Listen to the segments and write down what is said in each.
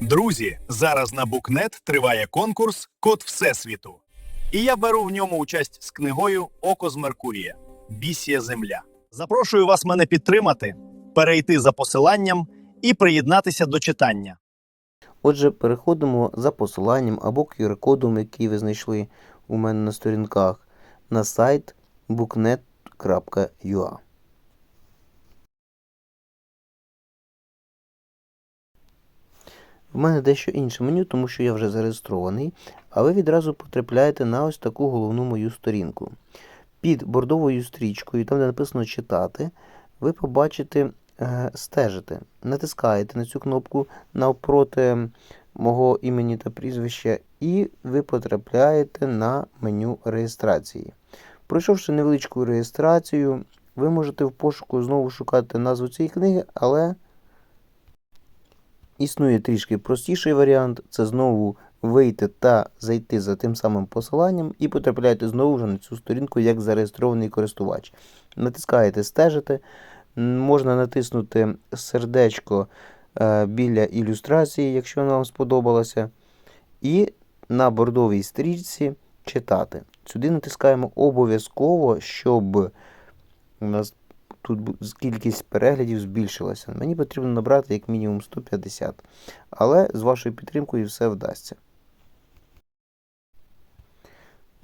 Друзі, зараз на Букнет триває конкурс Код Всесвіту. І я беру в ньому участь з книгою Око з Меркурія. Бісія Земля. Запрошую вас мене підтримати, перейти за посиланням і приєднатися до читання. Отже, переходимо за посиланням або QR-кодом, який ви знайшли у мене на сторінках, на сайт booknet.ua. В мене дещо інше меню, тому що я вже зареєстрований, а ви відразу потрапляєте на ось таку головну мою сторінку. Під бордовою стрічкою, там де написано читати, ви побачите е, стежити. Натискаєте на цю кнопку навпроти мого імені та прізвища, і ви потрапляєте на меню реєстрації. Пройшовши невеличку реєстрацію, ви можете в пошуку знову шукати назву цієї книги, але існує трішки простіший варіант це знову вийти та зайти за тим самим посиланням і потрапляєте знову вже на цю сторінку як зареєстрований користувач. Натискаєте стежити, можна натиснути сердечко е, біля ілюстрації, якщо вона вам сподобалася, і на бордовій стрічці читати. Сюди натискаємо обов'язково, щоб у нас тут кількість переглядів збільшилася. Мені потрібно набрати як мінімум 150. Але з вашою підтримкою все вдасться.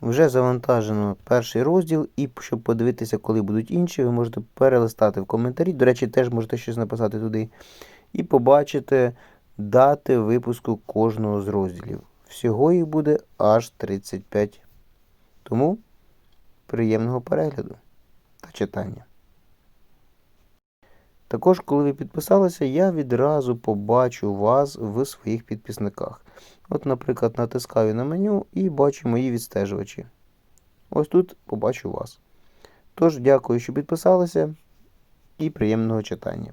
Вже завантажено перший розділ, і щоб подивитися, коли будуть інші, ви можете перелистати в коментарі. До речі, теж можете щось написати туди. І побачите дати випуску кожного з розділів. Всього їх буде аж 35. Тому приємного перегляду та читання. Також, коли ви підписалися, я відразу побачу вас в своїх підписниках. От, наприклад, натискаю на меню і бачу мої відстежувачі. Ось тут побачу вас. Тож, дякую, що підписалися, і приємного читання.